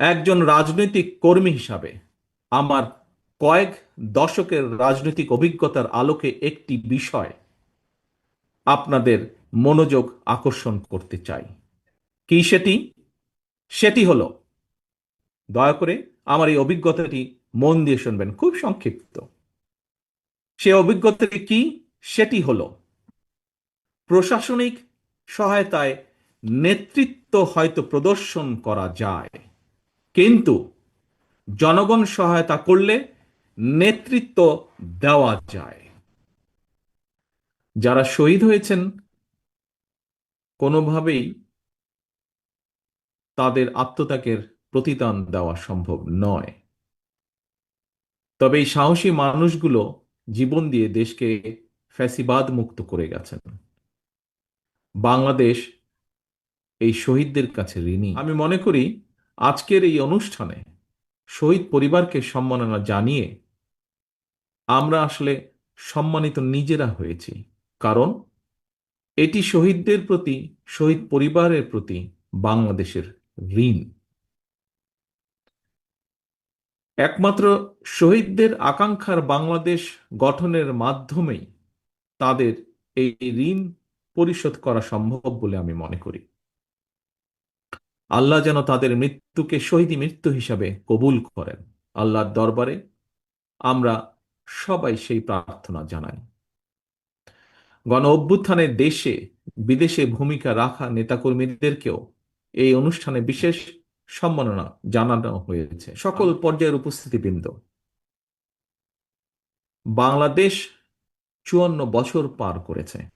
একজন রাজনৈতিক কর্মী হিসাবে আমার কয়েক দশকের রাজনৈতিক অভিজ্ঞতার আলোকে একটি বিষয় আপনাদের মনোযোগ আকর্ষণ করতে চাই। কি সেটি? সেটি হলো, দয়া করে আমার এই অভিজ্ঞতাটি মন দিয়ে শুনবেন, খুব সংক্ষিপ্ত। সে অভিজ্ঞতাটি কি? সেটি হলো, প্রশাসনিক সহায়তায় নেতৃত্ব হয়তো প্রদর্শন করা যায়। কিন্তু জনগণ সহায়তা করলে নেতৃত্ব দেওয়া যায়। যারা শহীদ হয়েছেন, কোনোভাবেই তাদের আত্মত্যাগের প্রতিদান দেওয়া সম্ভব নয়। তবে এই সাহসী মানুষগুলো জীবন দিয়ে দেশকে ফ্যাসিবাদ মুক্ত করে গেছেন। বাংলাদেশ এই শহীদদের কাছে ঋণী। আমি মনে করি আজকের এই অনুষ্ঠানে শহীদ পরিবারকে সম্মাননা জানিয়ে আমরা আসলে সম্মানিত নিজেরা হয়েছি। কারণ এটি শহীদদের প্রতি, শহীদ পরিবারের প্রতি বাংলাদেশের ঋণ। একমাত্র শহীদদের আকাঙ্ক্ষার বাংলাদেশ গঠনের মাধ্যমেই তাদের এই ঋণ পরিশোধ করা সম্ভব বলে আমি মনে করি। আল্লাহ যেন তাদের মৃত্যুকে শহীদ মৃত্যু হিসাবে কবুল করেন। আল্লাহর দরবারে আমরা সবাই সেই প্রার্থনা জানাই। গণ অভ্যুত্থানের দেশে, বিদেশে ভূমিকা রাখা নেতাকর্মীদেরকেও এই অনুষ্ঠানে বিশেষ সম্মাননা জানানো হয়েছে। সকল পর্যায়ের উপস্থিতিবৃন্দ। বাংলাদেশ চুয়ান্ন বছর পার করেছে।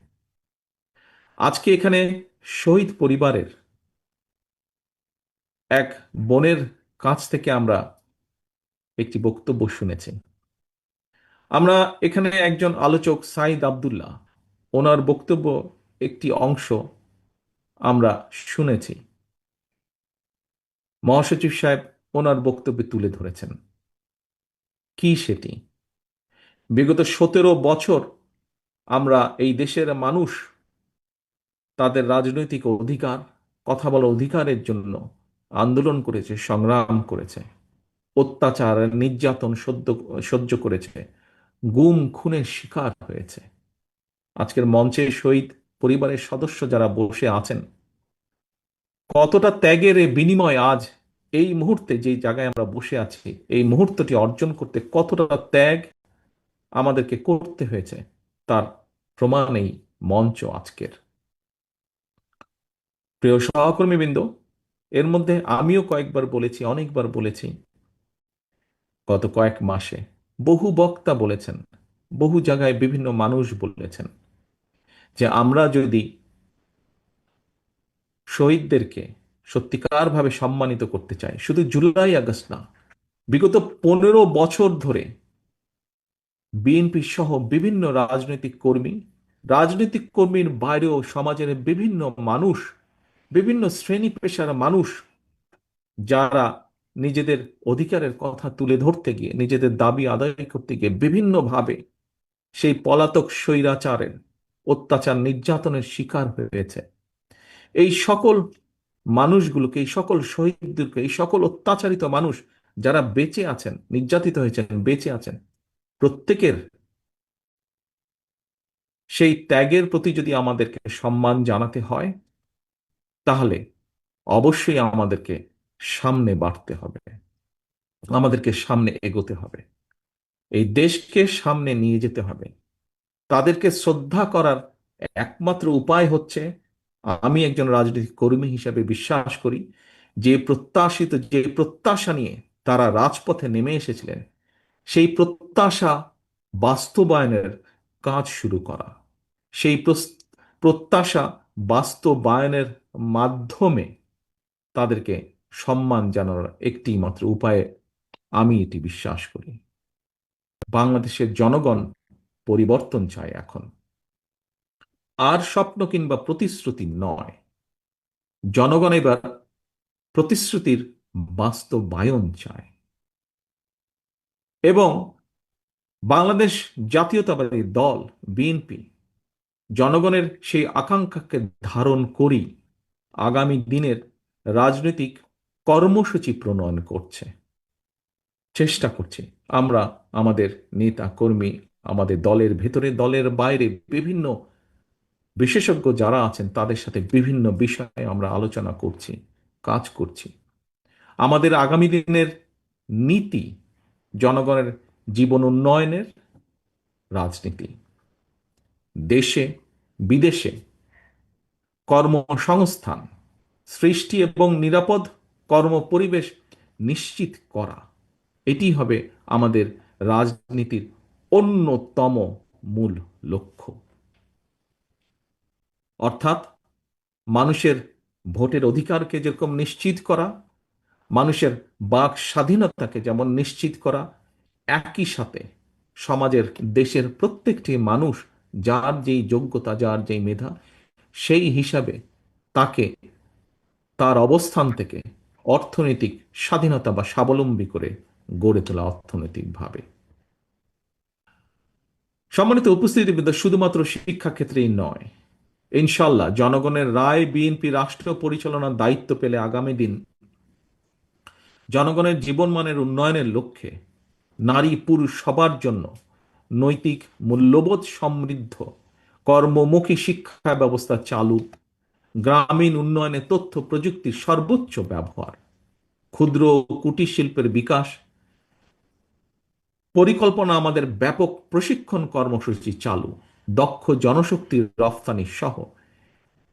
আজকে এখানে শহীদ পরিবারের এক বোনের কাছ থেকে আমরা একটি বক্তব্য শুনেছি। আমরা এখানে একজন আলোচক সাইদ আবদুল্লাহ, ওনার বক্তব্য একটি অংশ আমরা শুনেছি। মহাসচিব সাহেব ওনার বক্তব্যে তুলে ধরেছেন। কি সেটি? বিগত সতেরো বছর আমরা এই দেশের মানুষ, তাদের রাজনৈতিক অধিকার, কথা বলার অধিকারের জন্য আন্দোলন করেছে, সংগ্রাম করেছে, অত্যাচার, নির্যাতন সহ্য সহ্য করেছে, গুম, খুনের শিকার হয়েছে। আজকের মঞ্চে শহীদ পরিবারের সদস্য যারা বসে আছেন, কতটা ত্যাগের বিনিময় আজ এই মুহূর্তে যে জায়গায় আমরা বসে আছি, এই মুহূর্তটি অর্জন করতে কতটা ত্যাগ আমাদেরকে করতে হয়েছে, তার প্রমাণ এই মঞ্চ আজকের। প্রিয় সহকর্মীবৃন্দ এর মধ্যে আমিও কয়েকবার বলেছি, অনেকবার বলেছি। গত কয়েক মাসে বহু বক্তা বলেছেন, বহু জায়গায় বিভিন্ন মানুষ বলেছেন যে আমরা যদি শহীদদেরকে সত্যিকারভাবে সম্মানিত করতে চাই, শুধু জুলাই আগস্ট না, বিগত পনেরো বছর ধরে বিএনপি সহ বিভিন্ন রাজনৈতিক কর্মী, রাজনৈতিক কর্মীর বাইরেও সমাজের বিভিন্ন মানুষ বিভিন্ন শ্রেণি পেশার মানুষ যারা নিজেদের অধিকারের কথা তুলে ধরতে গিয়ে, নিজেদের দাবি আদায় করতে গিয়ে বিভিন্নভাবে সেই পলাতক স্বৈরাচারের অত্যাচার নির্যাতনের শিকার হয়েছে। এই সকল মানুষগুলোকে, এই সকল শহীদদেরকে, এই সকল অত্যাচারিত মানুষ যারা বেঁচে আছেন, নির্যাতিত হয়েছেন, বেঁচে আছেন, প্রত্যেকের সেই ত্যাগের প্রতি যদি আমাদেরকে সম্মান জানাতে হয় তাহলে অবশ্যই আমাদেরকে সামনে বাড়তে হবে। আমাদেরকে সামনে এগোতে হবে। এই দেশকে সামনে নিয়ে যেতে হবে। তাদেরকে শ্রদ্ধা করার একমাত্র উপায় হচ্ছে, আমি একজন রাজনৈতিক কর্মী হিসাবে বিশ্বাস করি, যে প্রত্যাশিত, যে প্রত্যাশা নিয়ে তারা রাজপথে নেমে এসেছিলেন, সেই প্রত্যাশা বাস্তবায়নের কাজ শুরু করা। সেই প্রত্যাশা বাস্তবায়নের মাধ্যমে তাদেরকে সম্মান জানানোর একটি মাত্র উপায়ে আমি এটি বিশ্বাস করি। বাংলাদেশের জনগণ পরিবর্তন চায় এখন। আর স্বপ্ন কিংবা প্রতিশ্রুতি নয়। জনগণ এবার প্রতিশ্রুতির বাস্তবায়ন চায়। এবং বাংলাদেশ জাতীয়তাবাদী দল, বিএনপি, জনগণের সেই আকাঙ্ক্ষাকে ধারণ করি আগামী দিনের রাজনৈতিক কর্মসূচি প্রণয়ন করছে। চেষ্টা করছে। আমরা, আমাদের নেতা, কর্মী, আমাদের দলের ভেতরে, দলের বাইরে বিভিন্ন বিশেষজ্ঞ যারা আছেন, তাদের সাথে বিভিন্ন বিষয়ে আমরা আলোচনা করছি, কাজ করছি। আমাদের আগামী দিনের নীতি জনগণের জীবন উন্নয়নের রাজনীতি। দেশে, বিদেশে কর্মসংস্থান, সৃষ্টি এবং নিরাপদ কর্মপরিবেশ নিশ্চিত করা। এটি হবে আমাদের রাজনীতির অন্যতম মূল লক্ষ্য। অর্থাৎ মানুষের ভোটের অধিকারকে যেরকম নিশ্চিত করা, মানুষের বাক স্বাধীনতাকে যেমন নিশ্চিত করা, একই সাথে সমাজের দেশের প্রত্যেকটি মানুষ, যার যেই যোগ্যতা, যার যেই মেধা সেই হিসাবে তাকে তার অবস্থান থেকে অর্থনৈতিক স্বাধীনতা বা স্বাবলম্বী করে গড়ে তোলা অর্থনৈতিকভাবে। সম্মানিত উপস্থিতিবৃন্দ, শুধুমাত্র শিক্ষা ক্ষেত্রেই নয় ইনশাল্লাহ জনগণের রায়, বিএনপি রাষ্ট্র পরিচালনার দায়িত্ব পেলে আগামী দিন জনগণের জীবনমানের উন্নয়নের লক্ষ্যে নারী পুরুষ সবার জন্য নৈতিক মূল্যবোধ সমৃদ্ধ কর্মমুখী শিক্ষা ব্যবস্থা চালু, গ্রামীণ উন্নয়নে তথ্য প্রযুক্তির সর্বোচ্চ ব্যবহার, ক্ষুদ্র কুটির শিল্পের বিকাশ, পরিকল্পনা আমাদের ব্যাপক প্রশিক্ষণ কর্মসূচি চালু, দক্ষ জনশক্তির রফতানি সহ।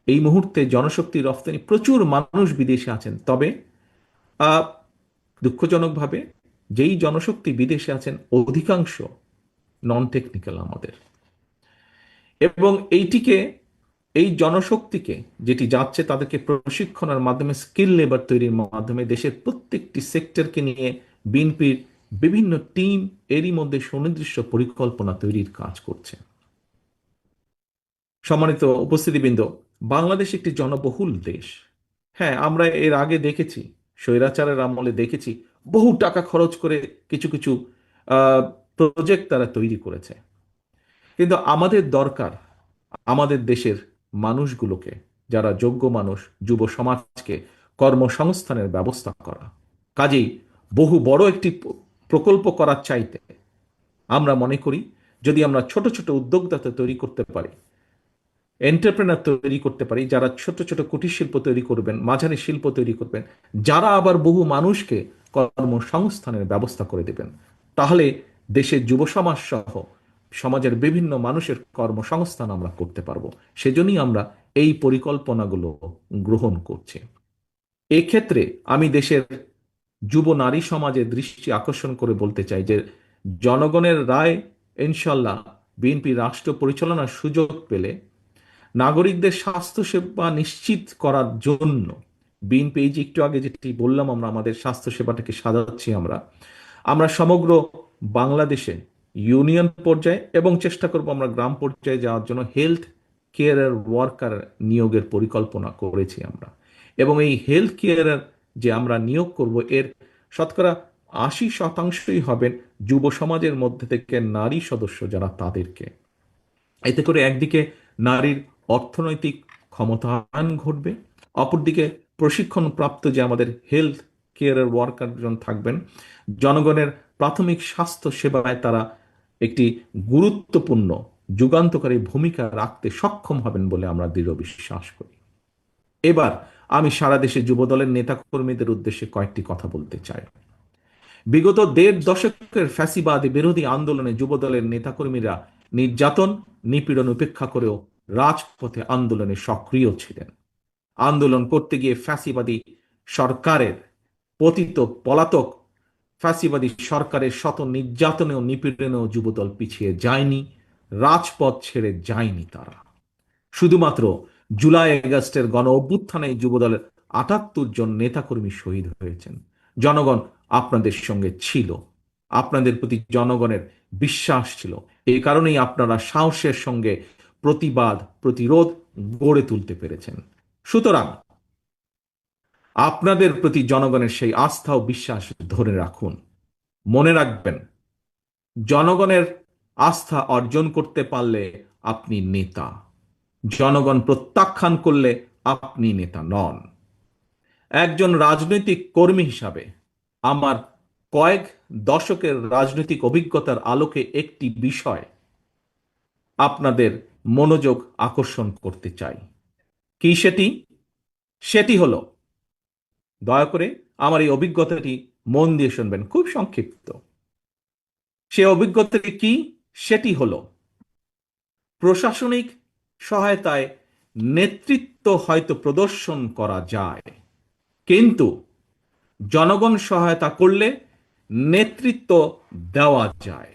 এই মুহূর্তে জনশক্তির রফতানি প্রচুর মানুষ বিদেশে আছেন, তবে দুঃখজনকভাবে যেই জনশক্তি বিদেশে আছেন, অধিকাংশ নন টেকনিক্যাল আমাদের। এবং এইটিকে, এই জনশক্তিকে যেটি যাচ্ছে তাদেরকে প্রশিক্ষণের মাধ্যমে স্কিল লেবার তৈরির মাধ্যমে দেশের প্রত্যেকটি সেক্টরকে নিয়ে বিএনপির বিভিন্ন টিম এরই মধ্যে সুনির্দিষ্ট পরিকল্পনা তৈরির কাজ করছে। সম্মানিত উপস্থিতিবৃন্দ, বাংলাদেশ একটি জনবহুল দেশ। হ্যাঁ আমরা এর আগে দেখেছি, স্বৈরাচারের আমলে দেখেছি, বহু টাকা খরচ করে কিছু কিছু প্রজেক্ট তারা তৈরি করেছে। কিন্তু আমাদের দরকার আমাদের দেশের মানুষগুলোকে, যারা যোগ্য মানুষ, যুব সমাজকে কর্মসংস্থানের ব্যবস্থা করা। কাজেই বহু বড় একটি প্রকল্প করার চাইতে আমরা মনে করি, যদি আমরা ছোট ছোট উদ্যোক্তাতে তৈরি করতে পারি, এন্টারপ্রেনার তৈরি করতে পারি, যারা ছোট ছোট কুটির শিল্প তৈরি করবেন, মাঝারি শিল্প তৈরি করবেন, যারা আবার বহু মানুষকে কর্মসংস্থানের ব্যবস্থা করে দেবেন, তাহলে দেশের যুব সমাজ সহ সমাজের বিভিন্ন মানুষের কর্মসংস্থান আমরা করতে পারব। সেজন্যই আমরা এই পরিকল্পনাগুলো গ্রহণ করছি। এক্ষেত্রে আমি দেশের যুব নারী সমাজের দৃষ্টি আকর্ষণ করে বলতে চাই যে, জনগণের রায় ইনশাল্লাহ বিএনপি রাষ্ট্র পরিচালনার সুযোগ পেলে নাগরিকদের স্বাস্থ্যসেবা নিশ্চিত করার জন্য, বিএনপি এই যে একটু আগে যেটি বললাম আমরা, আমাদের স্বাস্থ্যসেবাটাকে সাজাচ্ছি আমরা আমরা সমগ্র বাংলাদেশে ইউনিয়ন পর্যায়ে এবং চেষ্টা করব আমরা গ্রাম পর্যায়ে যাওয়ার জন্য হেলথ কেয়ারের ওয়ার্কার নিয়োগের পরিকল্পনা করেছি আমরা। এবং এই হেলথ কেয়ারের যে আমরা নিয়োগ করব, এর শতকরা আশি শতাংশই হবেন যুব সমাজের মধ্যে থেকে নারী সদস্য যারা তাদেরকে। এতে করে একদিকে নারীর অর্থনৈতিক ক্ষমতায়ন ঘটবে, অপরদিকে প্রশিক্ষণ প্রাপ্ত যে আমাদের হেলথ কেয়ারের ওয়ার্কারজন থাকবেন, জনগণের প্রাথমিক স্বাস্থ্য সেবায় তারা একটি গুরুত্বপূর্ণ যুগান্তকারী ভূমিকা রাখতে সক্ষম হবেন বলে আমরা দৃঢ় বিশ্বাস করি। এবার আমি সারা দেশে যুবদলের নেতাকর্মীদের উদ্দেশ্যে কয়েকটি কথা বলতে চাই। বিগত দেড় দশকের ফ্যাসিবাদী বিরোধী আন্দোলনে যুবদলের নেতাকর্মীরা নির্যাতন, নিপীড়ন উপেক্ষা করেও রাজপথে আন্দোলনে সক্রিয় ছিলেন। আন্দোলন করতে গিয়ে ফ্যাসিবাদী সরকারের পতিত পলাতক ফ্যাসিবাদী সরকারের শত নির্যাতনেও নিপীড়নেও যুবদল পিছিয়ে যায়নি, রাজপথ ছেড়ে যায়নি তারা। শুধুমাত্র জুলাই আগস্টের গণ অভ্যুত্থানে যুবদলের আটাত্তর জন নেতাকর্মী শহীদ হয়েছেন। জনগণ আপনাদের সঙ্গে ছিল, আপনাদের প্রতি জনগণের বিশ্বাস ছিল। এই কারণেই আপনারা সাহসের সঙ্গে প্রতিবাদ, প্রতিরোধ গড়ে তুলতে পেরেছেন। সুতরাং আপনাদের প্রতি জনগণের সেই আস্থা ও বিশ্বাস ধরে রাখুন। মনে রাখবেন, জনগণের আস্থা অর্জন করতে পারলে আপনি নেতা। জনগণ প্রত্যাখ্যান করলে আপনি নেতা নন। একজন রাজনৈতিক কর্মী হিসাবে আমার কয়েক দশকের রাজনৈতিক অভিজ্ঞতার আলোকে একটি বিষয় আপনাদের মনোযোগ আকর্ষণ করতে চাই। কি সেটি? সেটি হলো দয়া করে আমার এই অভিজ্ঞতাটি মন দিয়ে শুনবেন, খুব সংক্ষিপ্ত। সে অভিজ্ঞতাটি কি? সেটি হলো, প্রশাসনিক সহায়তায় নেতৃত্ব হয়তো প্রদর্শন করা যায়, কিন্তু জনগণ সহায়তা করলে নেতৃত্ব দেওয়া যায়।